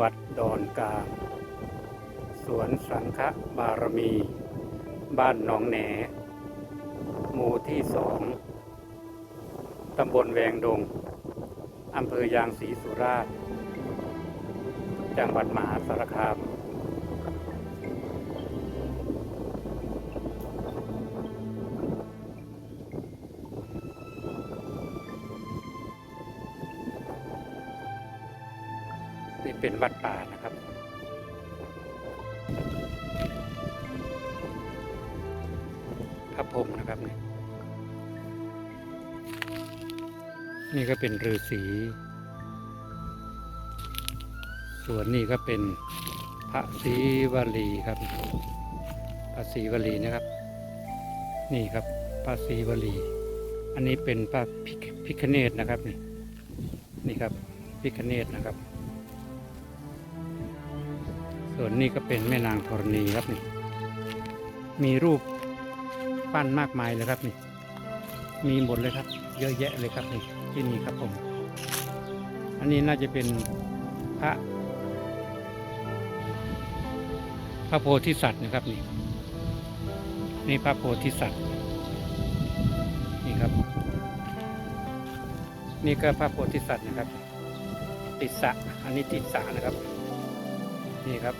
วัดดอนกลางสวนสังฆบารมี บ้านหนองแหนหมู่ที่สองตำบลแวงดง อำเภอยางศรีสุราษฎร์จังหวัดมหาสารคาม นี่เป็นวัดป่านะครับ พระพรมนะครับนี่นี่ก็เป็นฤาษีส่วนนี่ก็เป็นพระศรีวลีครับ พระศรีวลีนะครับ นี่ครับพระศรีวลี อันนี้เป็นพระพิคเนตนะครับนี่นี่ครับพิคเนตนะครับ ส่วนนี้ก็เป็นแม่นางธรณีครับนี่ มีรูปปั้นมากมายเลยครับนี่ มีหมดเลยครับ เยอะแยะเลยครับนี่ที่นี่ครับผม อันนี้น่าจะเป็นพระพระโพธิสัตว์นะครับนี่นี่พระโพธิสัตว์นี่ครับ นี่ก็พระโพธิสัตว์นะครับ ติสสะอันนี้ติสสะนะครับ นี่ครับ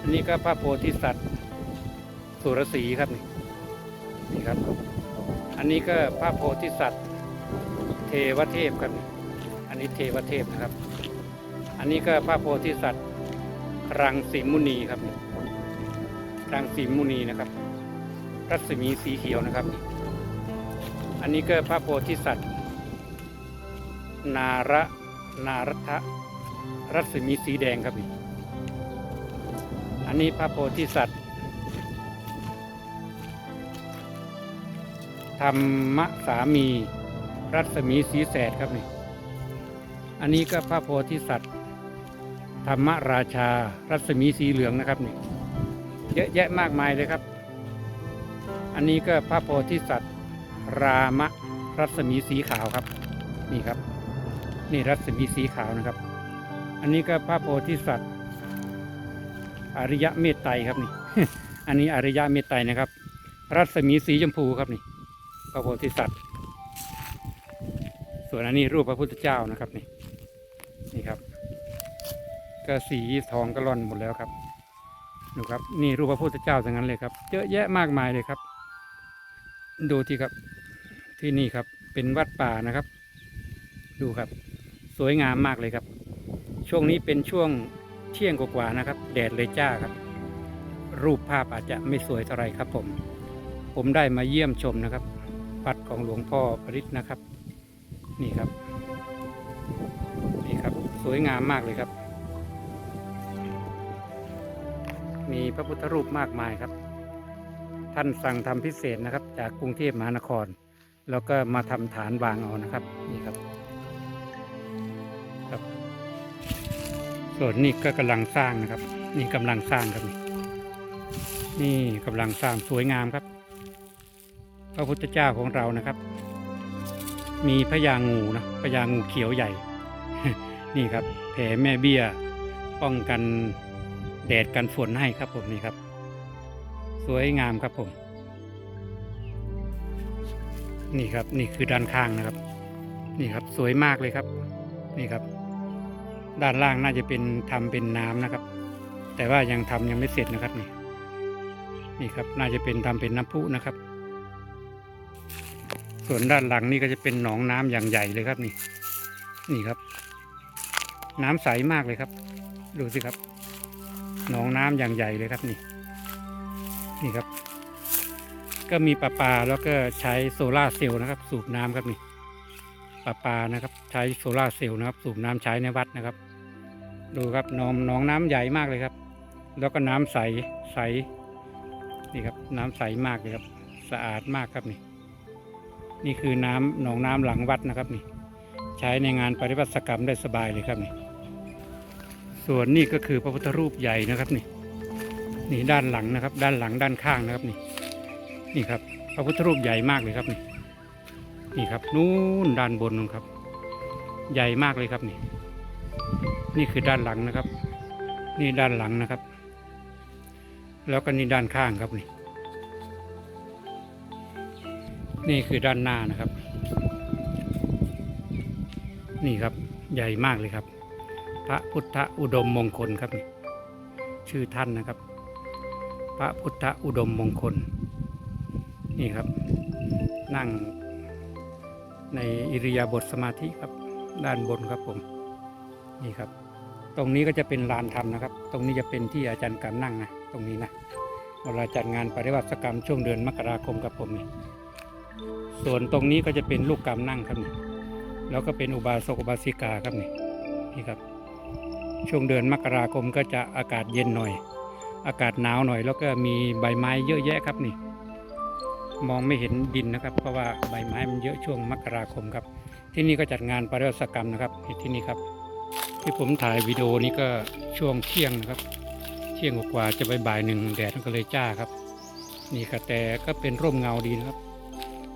อันนี้ก็พระโพธิสัตว์สุรสีครับนี่นี่ครับ อันนี้ก็พระโพธิสัตว์เทวเทพครับนี่อันนี้เทวเทพนะครับ อันนี้ก็พระโพธิสัตว์รังสีมุนีครับนี่รังสีมุนีนะครับรัศมีสีเขียวนะครับ อันนี้ก็พระโพธิสัตว์ นาระนารัตะรัศมีสีแดงครับนี่ อันนี้พระโพธิสัตว์ธรรมสามี รัศมีสีแสดครับนี่ อันนี้ก็พระโพธิสัตว์ธรรมราชา รัศมีสีเหลืองนะครับนี่ เยอะแยะมากมายเลยครับ อันนี้ก็พระโพธิสัตว์รามะรัศมีสีขาวครับ นี่ครับ นี่รัศมีสีขาวนะครับ อันนี้ก็พระโพธิสัตว์ อริยะเมตไตรครับนี่ อันนี้อริยะเมตไตรนะครับ รัศมีสีชมพูครับนี่ พระโพธิสัตว์ ส่วนอันนี้รูปพระพุทธเจ้านะครับนี่ นี่ครับ ก็สีทองก็ร่อนหมดแล้วครับ ดูครับ นี่รูปพระพุทธเจ้าทั้งนั้นเลยครับ เยอะแยะมากมายเลยครับ ดูที่ครับ ที่นี่ครับ เป็นวัดป่านะครับ ดูครับ สวยงามมากเลยครับ ช่วงนี้เป็นช่วง เที่ยงกว่าๆนะครับ แดดเลยจ้าครับ รูปภาพอาจจะไม่สวยเท่าไรครับ ผม ผมได้มาเยี่ยมชมนะครับวัดของหลวงพ่อปริศนะครับ นี่ครับ นี่ครับสวยงามมากเลยครับ มีพระพุทธรูปมากมายครับ ท่านสั่งทำพิเศษนะครับ จากกรุงเทพมหานคร แล้วก็มาทำฐานวางเอานะครับ ส่วนนี่ก็กำลังสร้างนะครับ นี่กำลังสร้างครับ นี่นี่กำลังสร้างสวยงามครับ พระพุทธเจ้าของเรานะครับ มีพญางูนะพญางูเขียวใหญ่ นี่ครับ แผ่แม่เบี้ย ป้องกันแดดกันฝนให้ครับผมนี่ครับ สวยงามครับผม นี่ครับนี่คือด้านข้างนะครับ นี่ครับสวยมากเลยครับ นี่ครับ ด้านล่างน่าจะเป็นทำเป็นน้ำนะครับ แต่ว่ายังทำยังไม่เสร็จนะครับนี่นี่ครับน่าจะเป็นทำเป็นน้ำพุนะครับ ส่วนด้านหลังนี่ก็จะเป็นหนองน้ำอย่างใหญ่เลยครับนี่ นี่ครับ น้ำใสมากเลยครับ ดูสิครับ หนองน้ำอย่างใหญ่เลยครับนี่ นี่ครับ ก็มีประปลาแล้วก็ใช้โซลาร์เซลล์นะครับ สูบน้ำครับนี่ประปลานะครับ ใช้โซลาร์เซลล์นะครับ สูบน้ำใช้ในวัดนะครับ ดูครับหนองหนองน้ำใหญ่มากเลยครับ แล้วก็น้ำใสใสนี่ครับ น้ำใสมากเลยครับ สะอาดมากครับนี่ นี่คือน้ำหนองน้ำหลังวัดนะครับนี่ ใช้ในงานปฏิบัติกรรมได้สบายเลยครับนี่ ส่วนนี่ก็คือพระพุทธรูปใหญ่นะครับนี่ นี่ด้านหลังนะครับ ด้านหลังด้านข้างนะครับนี่ นี่ครับ พระพุทธรูปใหญ่มากเลยครับนี่ นี่ครับ นู่นด้านบนนู่นครับ ใหญ่มากเลยครับนี่ นี่คือด้านหลังนะครับ นี่ด้านหลังนะครับ แล้วก็นี่ด้านข้างครับนี่นี่คือด้านหน้านะครับ นี่ครับใหญ่มากเลยครับ พระพุทธอุดมมงคลครับนี่ชื่อท่านนะครับ พระพุทธอุดมมงคล นี่ครับ นั่งในอิริยาบถสมาธิครับ ด้านบนครับผม นี่ครับ ตรงนี้ก็จะเป็นลานธรรมนะครับ ตรงนี้จะเป็นที่อาจารย์การนั่งนะ ตรงนี้นะเวลาจัดงานปฏิบัติกรรมช่วงเดือนมกราคมครับผมนี่ส่วนตรงนี้ก็จะเป็นลูกกรรมนั่งครับนี่ แล้วก็เป็นอุบาสกอุบาสิกาครับนี่นี่ครับ ช่วงเดือนมกราคมก็จะอากาศเย็นหน่อย อากาศหนาวหน่อย แล้วก็มีใบไม้เยอะแยะครับนี่ มองไม่เห็นดินนะครับ เพราะว่าใบไม้มันเยอะช่วงมกราคมครับ ที่นี่ก็จัดงานปฏิวัติกรรมนะครับที่นี่ครับ ที่ผมถ่ายวิดีโอนี้ก็ช่วงเที่ยงนะครับ เที่ยงกว่าจะบ่ายหนึ่งแดดมันก็เลยจ้าครับ นี่ครับแต่ก็เป็นร่มเงาดีนะครับ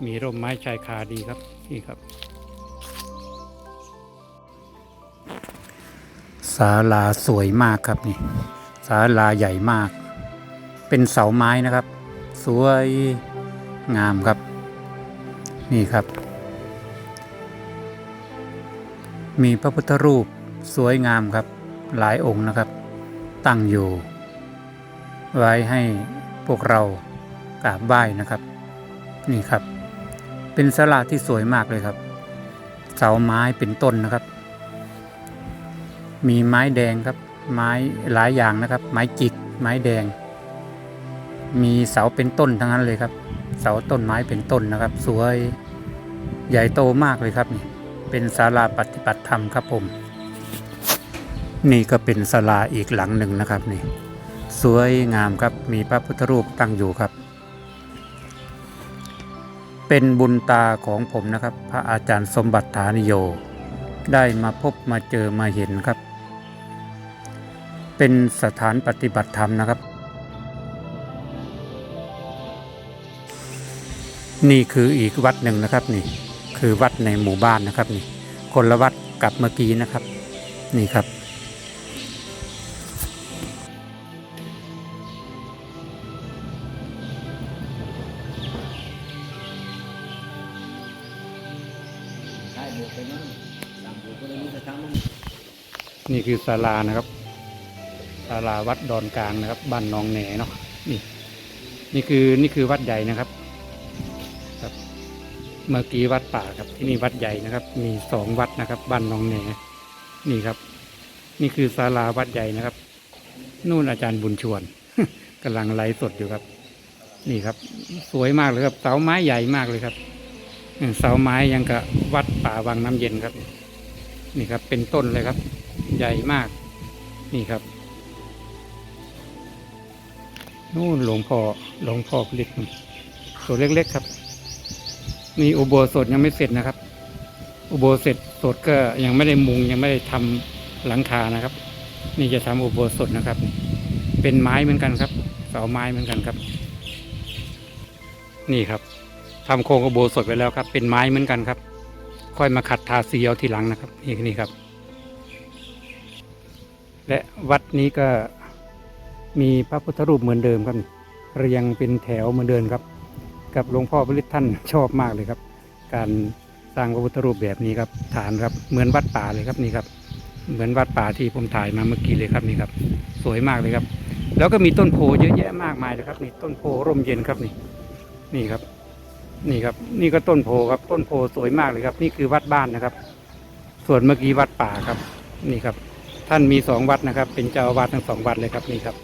มีร่มไม้ชายคาดีครับนี่ครับศาลาสวยมากครับนี่ศาลาใหญ่มาก เป็นเสาไม้นะครับ สวยงามครับ นี่ครับ มีพระพุทธรูป สวยงามครับหลายองค์นะครับ ตั้งอยู่ ไว้ให้พวกเรากราบไหว้นะครับ นี่ครับ เป็นศาลาที่สวยมากเลยครับ เสาไม้เป็นต้นนะครับ มีไม้แดงครับ ไม้หลายอย่างนะครับ ไม้จิก ไม้แดง มีเสาเป็นต้นทั้งนั้นเลยครับ เสาต้นไม้เป็นต้นนะครับ สวยใหญ่โตมากเลยครับนี่เป็นศาลาปฏิบัติธรรมครับผม นี่ก็เป็นศาลาอีกหลังหนึ่งนะครับนี่สวยงามครับมีพระพุทธรูปตั้งอยู่ครับ เป็นบุญตาของผมนะครับ พระอาจารย์สมบัติฐานิโย ได้มาพบมาเจอมาเห็นครับ เป็นสถานปฏิบัติธรรมนะครับ นี่คืออีกวัดหนึ่งนะครับนี่คือวัดในหมู่บ้านนะครับนี่คนละวัดกับเมื่อกี้นะครับ นี่ครับ นี่คือศาลานะครับศาลาวัดดอนกลางนะครับบ้านนองแหนเนาะนี่ นี่คือนี่คือวัดใหญ่นะครับ ครับ เมื่อกี้วัดป่าครับที่นี่วัดใหญ่นะครับ มีสองวัดนะครับ บ้านนองแหนนี่ครับ นี่คือศาลาวัดใหญ่นะครับนู่นอาจารย์บุญชวนกำลังไลฟ์สดอยู่ครับ นี่ครับ สวยมากเลยครับ เสาไม้ใหญ่มากเลยครับเออเสาไม้ยังกับวัดป่าวังน้ำเย็นครับ นี่ครับ เป็นต้นเลยครับ ใหญ่มาก นี่ครับ นู่นหลวงพ่อหลวงพ่อผลิตตัวเล็ก ๆครับ นี่อุโบสถยังไม่เสร็จนะครับ อุโบสถสดก็ยังไม่ได้มุงยังไม่ได้ทำหลังคานะครับ นี่จะทำอุโบสถนะครับ เป็นไม้เหมือนกันครับเสาไม้เหมือนกันครับ นี่ครับทำโครงอุโบสถไปแล้วครับ เป็นไม้เหมือนกันครับ ค่อยมาขัดทาสีเอาทีหลังนะครับ นี่นี่ครับ และวัดนี้ก็มีพระพุทธรูปเหมือนเดิมครับ เรียงเป็นแถวเหมือนเดิมครับ กับหลวงพ่อพริท่านชอบมากเลยครับ การสร้างพระพุทธรูปแบบนี้ครับ ฐานครับเหมือนวัดป่าเลยครับนี่ครับ เหมือนวัดป่าที่ผมถ่ายมาเมื่อกี้เลยครับนี่ครับ สวยมากเลยครับ แล้วก็มีต้นโพเยอะแยะมากมายเลยครับ นี่ต้นโพร่มเย็นครับนี่ นี่ครับ นี่ครับ นี่ก็ต้นโพครับ ต้นโพสวยมากเลยครับ นี่คือวัดบ้านนะครับ ส่วนเมื่อกี้วัดป่าครับ นี่ครับ ท่านมีสองวัดนะครับ เป็นเจ้าวาสทั้งสองวัดเลยครับนี่ครับ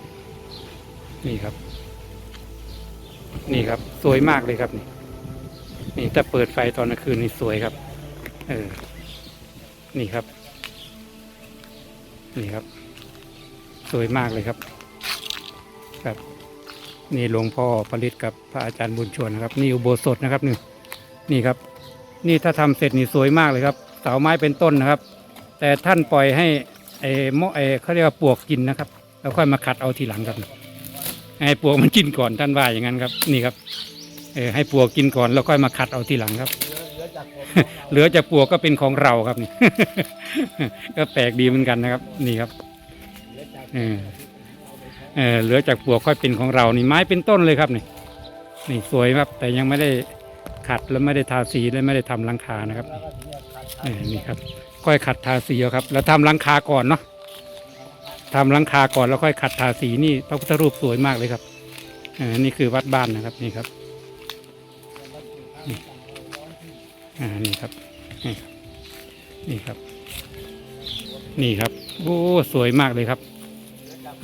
นี่ครับ นี่ครับ สวยมากเลยครับนี่ นี่ถ้าเปิดไฟตอนกลางคืนนี่สวยครับ เออ นี่ครับ นี่ครับ สวยมากเลยครับ ครับ นี่หลวงพ่อผลิตกับพระอาจารย์บุญชวนนะครับ นี่อุโบสถนะครับนี่นี่ครับ นี่ถ้าทำเสร็จนี่สวยมากเลยครับ เสาไม้เป็นต้นนะครับ แต่ท่านปล่อยให้ ไอ้โมไอ้เขาเรียกว่าปวกกินนะครับ แล้วค่อยมาขัดเอาทีหลังครับให้ปวกมันกินก่อนท่านว่าอย่างนั้นครับ นี่ครับเออให้ปวกกินก่อนแล้วค่อยมาขัดเอาทีหลังครับ เหลือจากเหลือจากปลวกก็เป็นของเราครับนี่ก็แปลกดีเหมือนกันนะครับ นี่ครับเออเออเหลือจากปลวกค่อยเป็นของเรานี่ไม้เป็นต้นเลยครับนี่นี่สวยครับ แต่ยังไม่ได้ขัดและไม่ได้ทาสีและไม่ได้ทำหลังคานะครับ นี่ครับค่อยขัดทาสีครับ แล้วทำหลังคาก่อนเนาะทำหลังคาก่อนแล้วค่อยขัดทาสีนี่พระพุทธรูปสวยมากเลยครับอนี่คือวัดบ้านนะครับนี่ครับนี่อ่านี่ครับ นี่ครับ นี่ครับ โอ้สวยมากเลยครับ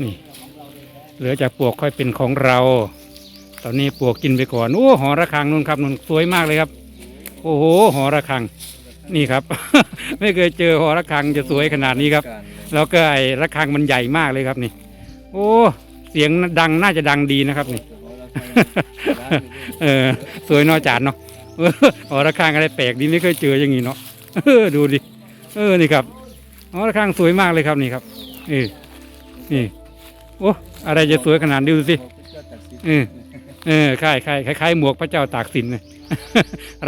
นี่ เหลือจากปวกค่อยเป็นของเรา ตอนนี้ปวกกินไปก่อนโอ้หอระฆังนู่นครับนู่นสวยมากเลยครับ โอ้โหหอระฆัง นี่ครับ ไม่เคยเจอหอระฆังจะสวยขนาดนี้ครับ แล้วก็ไอ้ระฆังมันใหญ่มากเลยครับนี่ โอ้เสียงดังน่าจะดังดีนะครับนี่ เออสวยเนอจานเนาะเออหอระฆังอะไรแปลกดีไม่เคยเจออย่างนี้เนาะเออดูดิเออนี่ครับหอระฆังสวยมากเลยครับนี่ครับเออนี่โอ้อะไรจะสวยขนาดนี้ดูสิเออเออคล้ายคล้ายคล้ายๆหมวกพระเจ้าตากสินเลย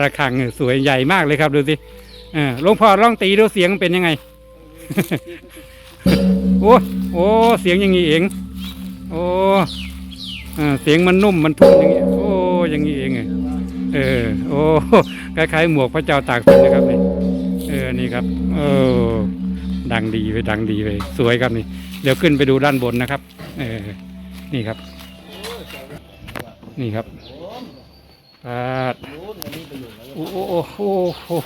ระฆังเนี่ยสวยใหญ่มากเลยครับดูสิ เออหลวงพ่อลองตีดูเสียงเป็นยังไง โอ้โอ้เสียงอย่างนี้เอง โอ้เอเสียงมันนุ่มมันทุ่มอย่างนี้โอ้อย่างนี้เองเออ โอ้คล้ายๆหมวกพระเจ้าตากสินนะครับนี่เออนี่ครับเออดังดีไปดังดีไปสวยครับนี่ เดี๋ยวขึ้นไปดูด้านบนนะครับ เออนี่ครับ นี่ครับปาดโอ้โอ้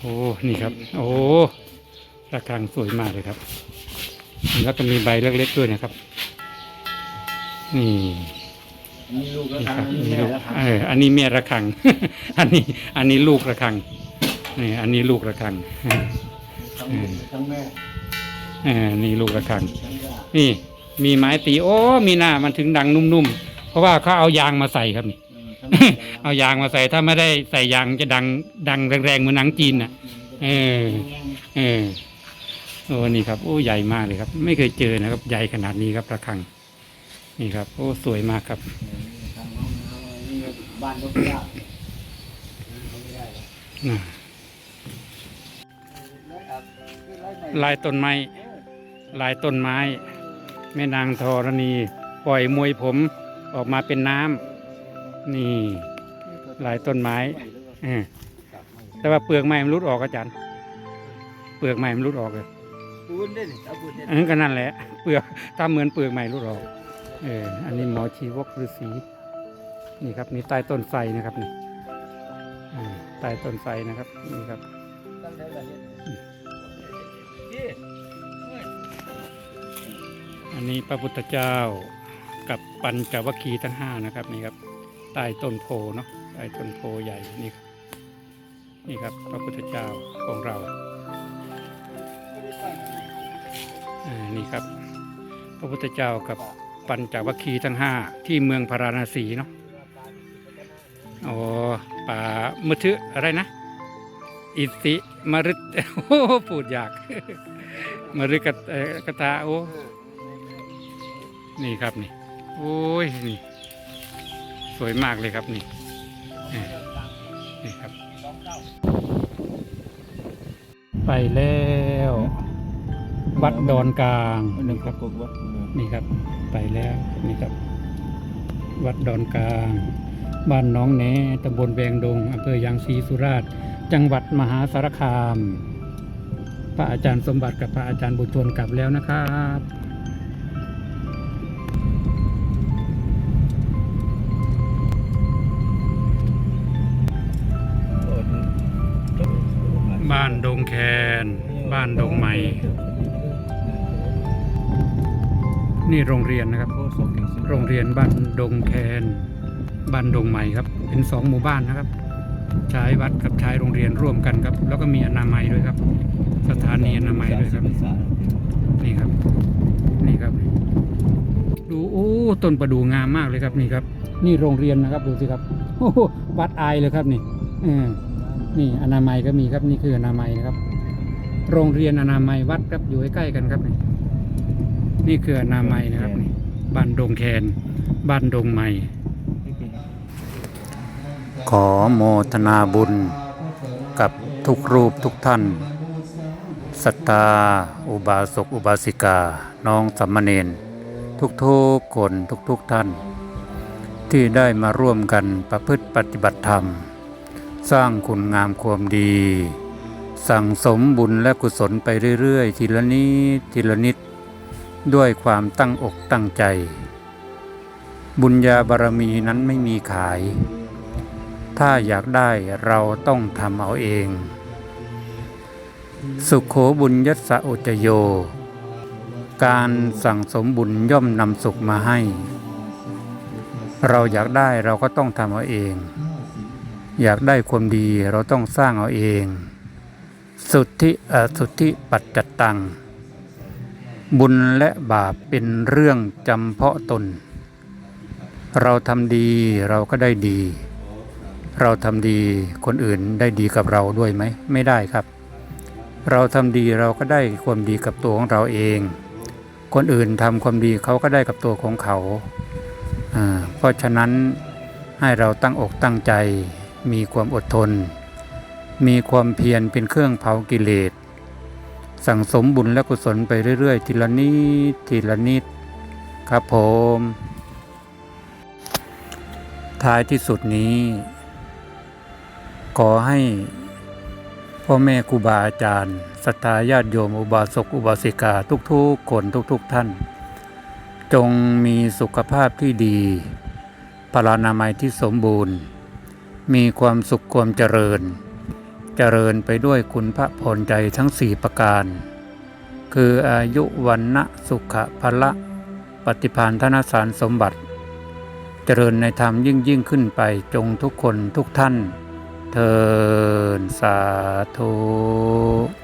โอ้โอ้โอ้โอ้ นี่ครับ โอ้ระฆังสวยมากเลยครับ แล้วก็มีใบเล็กๆด้วยนะครับ นี่มีลูกแล้วนี่คครัรับบมีนี่แม่ลูกแล้วครับเอออันนี้แม่ระฆัง อันนี้ อันนี้ลูกระฆังนี่อันนี้ลูกระฆังทั้งลูกทั้งแม่เออนี่ลูกระฆังทั้งย่านี่ มีไม้ตี โอ้ มีหน้ามันถึงดังนุ่มๆ เพราะว่าเขาเอายางมาใส่ครับนี่ เออทั้งแม่เอายางมาใส่ถ้าไม่ได้ใส่ยางจะดัง ดังแรงๆเหมือนหนังจีนน่ะ เออ เออโอ้นี่ครับ โอ้ใหญ่มากเลยครับ ไม่เคยเจอนะครับ ใหญ่ขนาดนี้ครับระฆัง นี่ครับ โอ้สวยมากครับทางห้องน้ำนี่บ้านนกยากไม่ได้หรอกน่ะแล้วครับคือไล่ไหนลายต้นไม้ลายต้นไม้ แม่นางธรณี ปล่อยมวยผมออกมาเป็นน้ำ นี่ลายต้นไม้เออแต่ว่าเปลือกไม้มันรุดออกอาจารย์เปลือกไม้มันรุดออกเลยปูนได้นี่เอาปูนได้อันนั้นก็นั่นแหละเปลือกถ้าเหมือนเปลือกไม้รุดออกเอออันนี้หมอชีวกฤาษีนี่ครับนี่ใต้ต้นไทรนะครับนี่อ่าใต้ต้นไทรนะครับนี่ครับตั้งได้ละเฮ็ดนี่อันนี้พระพุทธเจ้ากับปัญจวัคคีย์ทั้งห้านะครับนี่ครับ ใต้ต้นโพเนาะใต้ต้นโพใหญ่นี่ครับนี่ครับพระพุทธเจ้าของเราอ่านี่ครับ พระพุทธเจ้ากับปัญจวัคคีย์ทั้งห้าที่เมืองพาราณสีเนาะอ๋อป่ามุทึอะไรนะ อิสิมฤตโอ้พูดยากมฤกะเอ่อกตาโอ้นี่ครับนี่ โอ้ยนี่ สวยมากเลยครับนี่เออนี่ครับ ไปแล้ว วัดดอนกลางหนึ่นี่งคครัรับบผมว่านี่ครับ ไปแล้วนี่ครับ วัดดอนกลาง บ้านหน้องแหนตำบลแวงดงอำเภอยางศรีสุราษฎร์จังหวัดมหาสารคาม พระอาจารย์สมบัติกับพระอาจารย์บุญชนกลับแล้วนะครับ บ้านดงแคน บ้านดงใหม่ นี่โรงเรียนนะครับ โรงเรียนบ้านดงแคน บ้านดงใหม่ครับ เป็นสองหมู่บ้านนะครับ ใช้วัดกับใช้โรงเรียนร่วมกันครับ แล้วก็มีอนามัยด้วยครับ สถานีอนามัยด้วยครับ นี่ครับ นี่ครับ ดูโอ้ต้นประดูงามมากเลยครับนี่ครับ นี่โรงเรียนนะครับดูสิครับโอ้วัดอายเลยครับนี่เออ นี่อนามัยก็มีครับนี่คืออนามัยนะครับ โรงเรียนอนามัยวัดครับอยู่ใกล้ๆกันครับนี่นี่คืออนามัยนะครับนี่บ้านดงแคนบ้านดงใหม่เขอโมทนาบุญกับทุกรูปทุกท่านศรัทธาอุบาสกอุบาสิกา น้องสัมมเนนทุกๆคนทุกๆท่าน ที่ได้มาร่วมกันประพฤติปฏิบัติธรรม สร้างคุณงามความดี สั่งสมบุญและกุศลไปเรื่อยๆ ทีละนิดทีละนิด ด้วยความตั้งอกตั้งใจ บุญญาบารมีนั้นไม่มีขาย ถ้าอยากได้เราต้องทำเอาเอง สุขโขบุญยัสะอุจโย การสั่งสมบุญย่อมนำสุขมาให้ เราอยากได้เราก็ต้องทำเอาเอง อยากได้ความดีเราต้องสร้างเอาเอง สุทธิสุทธิปัจจตตัง บุญและบาปเป็นเรื่องจำเพาะตน เราทำดีเราก็ได้ดี เราทำดีคนอื่นได้ดีกับเราด้วยไหม ไม่ได้ครับ เราทำดีเราก็ได้ความดีกับตัวของเราเอง คนอื่นทำความดีเขาก็ได้กับตัวของเขาอ่าเพราะฉะนั้นให้เราตั้งอกตั้งใจ มีความอดทน มีความเพียรเป็นเครื่องเผากิเลส สั่งสมบุญและกุศลไปเรื่อย ๆ ทีละนิดทีละนิด ครับผม ท้ายที่สุดนี้ ขอให้พ่อแม่ครูบาอาจารย์ศรัทธาญาติโยมอุบาสกอุบาสิกาทุกๆคนทุกๆท่าน จงมีสุขภาพที่ดีพลานามัยที่สมบูรณ์ มีความสุขความเจริญ เจริญไปด้วยคุณพระพรใจทั้งสี่ประการ คืออายุวันนะสุขะพละปฏิพานธนสารสมบัติ เจริญในธรรมยิ่งยิ่งขึ้นไปจงทุกคนทุกท่าน เทินสาธุ